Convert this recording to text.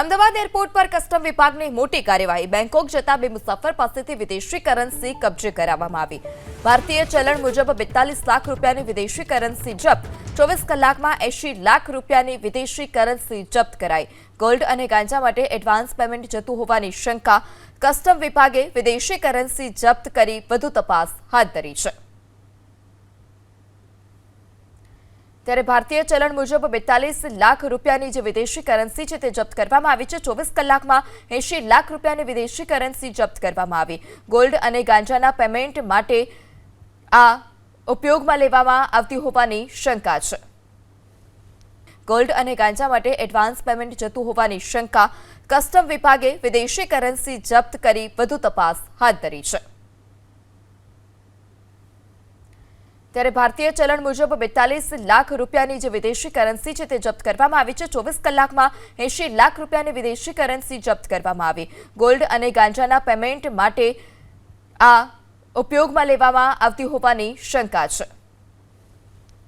Ahmedabad airport પર custom વિભાગની મોટી કાર્યવાહી. બેંકોક જતા બે મુસાફર પાસેથી વિદેશી કરન્સી કબજે કરાવવામાં આવી. ભારતીય ચલણ મુજબ બેતાલીસ લાખ રૂપિયાની વિદેશી કરન્સી જપ્ત, ચોવીસ કલાકમાં એંશી લાખ રૂપિયાની વિદેશી કરન્સી જપ્ત કરાઈ. ગોલ્ડ અને ગાંજા માટે એડવાન્સ પેમેન્ટ જતું હોવાની શંકા. કસ્ટમ વિભાગે વિદેશી કરન્સી જપ્ત કરી વધુ તપાસ હાથ ધરી છે. ત્યારે ભારતીય ચલણ મુજબ બેતાલીસ લાખ રૂપિયાની જે વિદેશી કરન્સી છે તે જપ્ત કરવામાં આવી છે. ચોવીસ કલાકમાં એંશી લાખ રૂપિયાની વિદેશી કરન્સી જપ્ત કરવામાં આવી. ગોલ્ડ અને ગાંજાના પેમેન્ટ માટે આ ઉપયોગમાં લેવામાં આવતી હોવાની શંકા છે. ગોલ્ડ અને ગાંજા માટે એડવાન્સ પેમેન્ટ જતું હોવાની શંકા. કસ્ટમ વિભાગે વિદેશી કરન્સી જપ્ત કરી વધુ તપાસ હાથ ધરી છે. ત્યારે ભારતીય ચલણ મુજબ બેતાલીસ લાખ રૂપિયાની જે વિદેશી કરન્સી છે તે જપ્ત કરવામાં આવી છે. ચોવીસ કલાકમાં એંશી લાખ રૂપિયાની વિદેશી કરન્સી જપ્ત કરવામાં આવી. ગોલ્ડ અને ગાંજાના પેમેન્ટ માટે આ ઉપયોગમાં લેવામાં આવતી હોવાની શંકા છે.